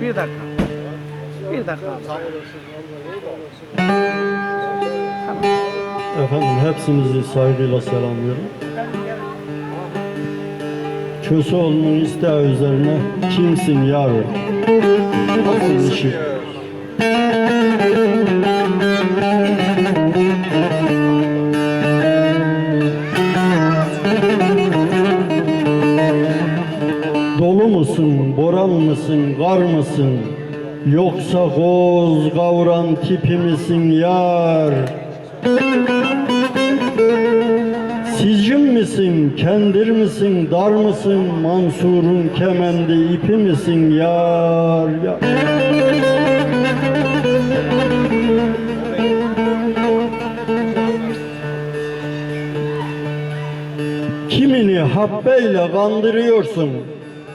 Bir dakika. Bir dakika. Efendim hepsinizi saygıyla selamlıyorum. Köseoğlu'nun isteği üzerine kimsin yar? Nasıl işi? Boran mısın, gar mısın? Yoksa koz kavran tipi misin yar? Sicim misin, kendir misin, dar mısın, Mansur'un kemendi ipi misin yar? yar? Kimini habbeyle kandırıyorsun,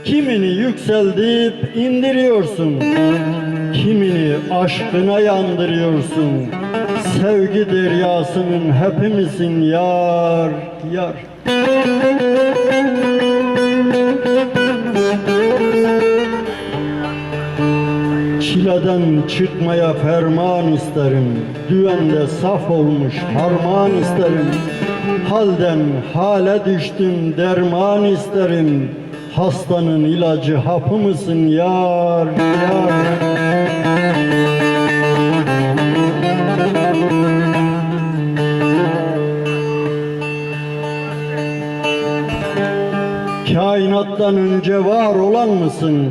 kimini yükseldip indiriyorsun, kimini aşkına yandırıyorsun. Sevgi deryasının hepimizin yar, yar. Çileden çıkmaya ferman isterim Düvende saf olmuş harman isterim Halden hale düştüm derman isterim Hastanın ilacı hapı mısın yar yar Kainattan önce var olan mısın?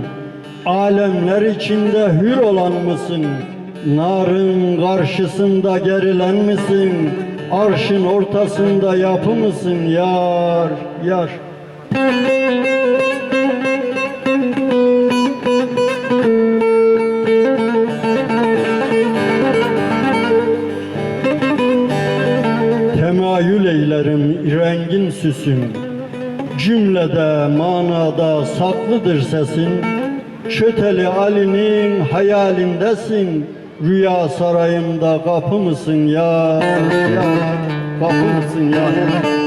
Alemler içinde hür olan mısın? Narın karşısında gerilen misin? Arşın ortasında yapı mısın yar, yar? Rengin süsün. Cümlede manada saklıdır sesin. Çöteli Ali'nin hayalindesin. Rüya sarayında kapı mısın ya, ya Kapı mısın ya